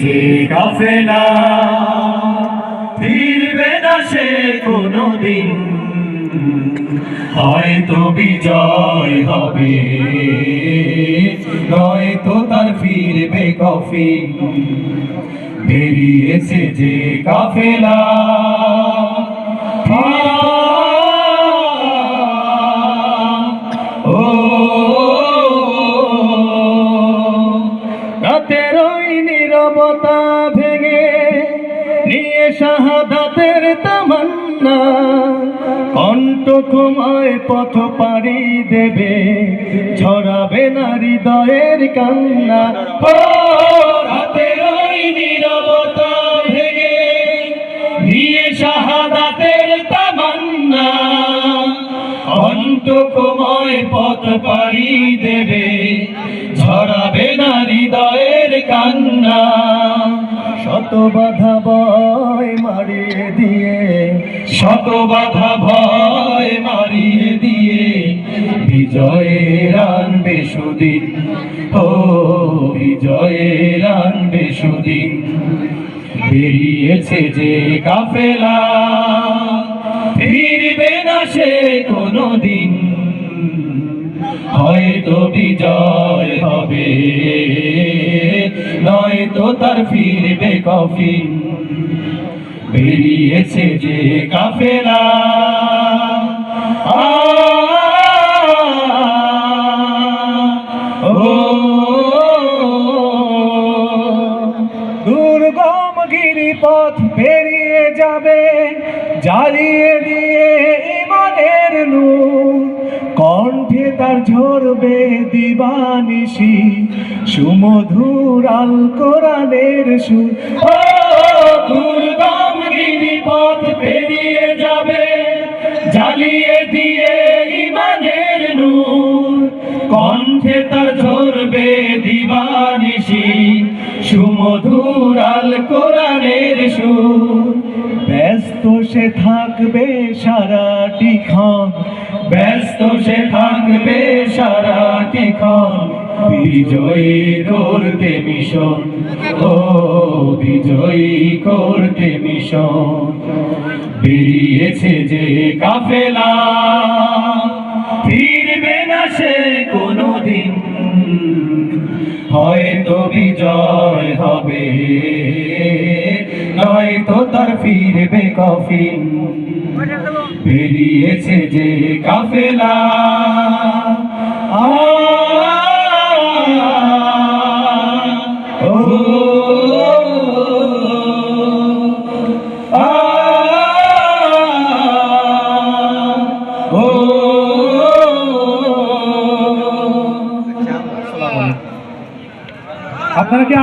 যে কাফেলা, ফিরবে না সে কোনদিন। হয়তো বিজয় হবে, নয়তো তার ফিরবে কফিন। বেরিয়েছে যে কাফেলা নীরবতা ভেঙে নিয়ে শাহাদাতের তামান্না। কণ্ঠ কুমায় পথ পাড়ি দেবে, ছড়াবে না হৃদয়ের কান্না। পথ পাড়ি দেবে, ছড়াবে না হৃদয়ের কান্না। শত বাধা ভয় মারিয়ে দিয়ে শত বাধা ভয় মারিয়ে দিয়ে বিজয়ের আনবে সুদিন। ও বিজয়ের আনবে সুদিন। বেরিয়েছে যে কাফেলা ফিরবে না সে কোনদিন। হয়তো বিজয় হবে। নয়তো তার ফিরবে কফিন। বেরিয়েছে যে কাফেলা। দুর্গম গিরিপথ পেরিয়ে যাবে, জ্বালিয়ে দিয়ে ইমানের নূর। তার ঝরবে দিবানিশি সুমধুর আল কোরআনের সুর। দুর্গম গিরিপথ পেরিয়ে যাবে, জ্বালিয়ে দিয়ে ইমানের নূর। কণ্ঠে তার ঝরবে দিবানিশি সুমধুর আল কোরআনের সুর। সে থাকবে সারাটি ক্ষণ। ব্যস্ত সে থাকবে সারাটি ক্ষণ। বিজয়ী করতে মিশন। ও, বিজয়ী করতে মিশন। বেরিয়েছে যে কাফেলা। ফিরবে না সে কোনদিন। হয়তো বিজয় হবে। নয়তো তার ফিরবে কফিন বেরিয়েছে যে কাফেলা আপনারা কি